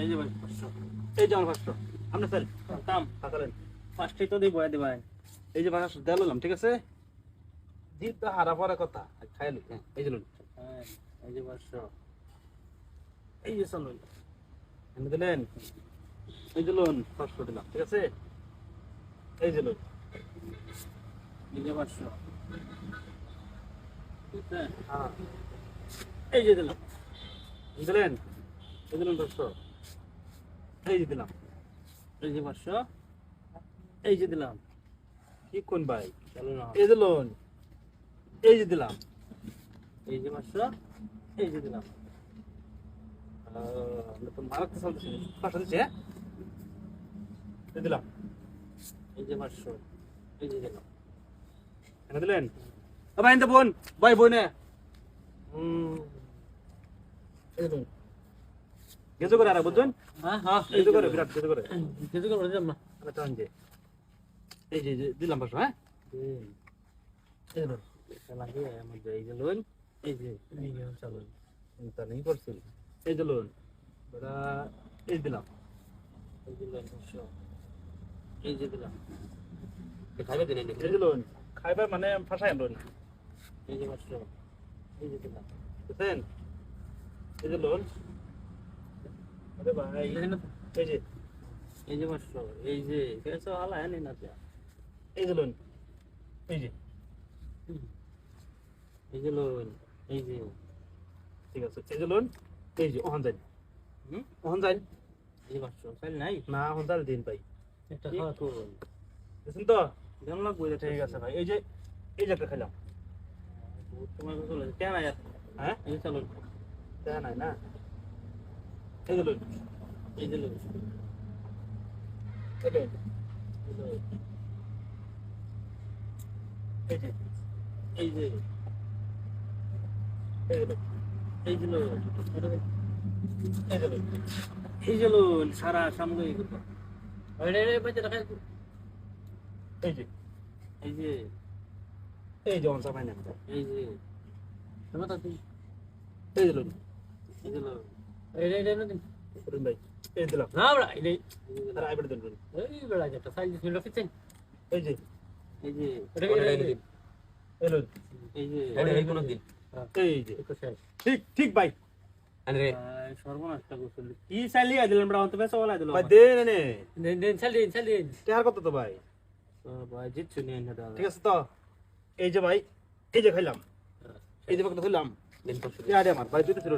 এই যে ভাই এই যে আমার পাঁচশো আপনি স্যার তো এই যে দিলাম ঠিক আছে জিত তো হারা পরে কথা খাইলি হ্যাঁ এই যে হ্যাঁ, এই যে পাঁচশো এই যে চলুন এনে দিলেন এই যে লোন পাঁচশো দিলাম ঠিক আছে এই যে লোন এই যে পাঁচশো হ্যাঁ এই যে দিলাম দিলেন এই পাঁচশো এই যে দিলাম এই যে পাঁচশো এই যে দিলাম কি কোন ভাই এই যে লোন এই যে দিলাম এই যে পাঁচশো এই যে দিলাম আহ, তো মারাতে চলতেছে হ্যাঁ? এই দিলাম এই যে পাঁচশো এই যে দিলাম দিলেন ভাই বোন ভাই বোন হুম এই গেজো করে আর বুঝছেন? হ্যাঁ হ্যাঁ। গেজো করে বিরাট গেজো করে। কিছু করে দিলাম না। চান যে এই যে দিলাম পাঁচশো হ্যাঁ? এই খেলা দিয়ে আমাদের এই যে লোন এই যে এই যে চলুন তা নেই করছিল। এই যে লোন বেটা এই দিলাম। এই যে লোন এই যে দিলাম। খাইবে দিলেন এই যে লোন খাইবার মানে ফাঁসাই লোন। এই যে পাঁচশো। এই যে দিলাম। বুঝছেন? এই যে লোন আরে ভাই এই যে এই যে। পাঁচশো এই যে কেসো হালা হ্যাঁ না এই যে লোন এই যে। এই যে লোন এই যে। ঠিক আছে এই যে লোন এই যে ওখান যাই হুম? ওখান যাই এই পাঁচশো চাল নাই। না ওখান যাই দিন ভাই। একটা খাওয়া তো বুঝছেন তো? কেমন লাগবে ঠিক আছে ভাই এই যে এই যে একটা খেলাম। তোমার চলে কেন হ্যাঁ? এই চলুন নাই না? এই যে এই যে এই যে সারা সামগ্রিক এই যে এই যে এই যে অনসা এই যে ভাই এই না এই যে এই যে এই যে ঠিক ভাই সর্বনাশটা করছিল কি চালিয়ে দিলেন বড়া অন্ত পেছা বলা দিল ভাই দে নে নে দেন দেন কত তো ভাই ভাই জিতছু না ঠিক আছে তো এই যে ভাই এই যে খাইলাম এই যে বাকটা ধরলাম দিন পরশু এই আরে আমার ভাই দুটো ছিল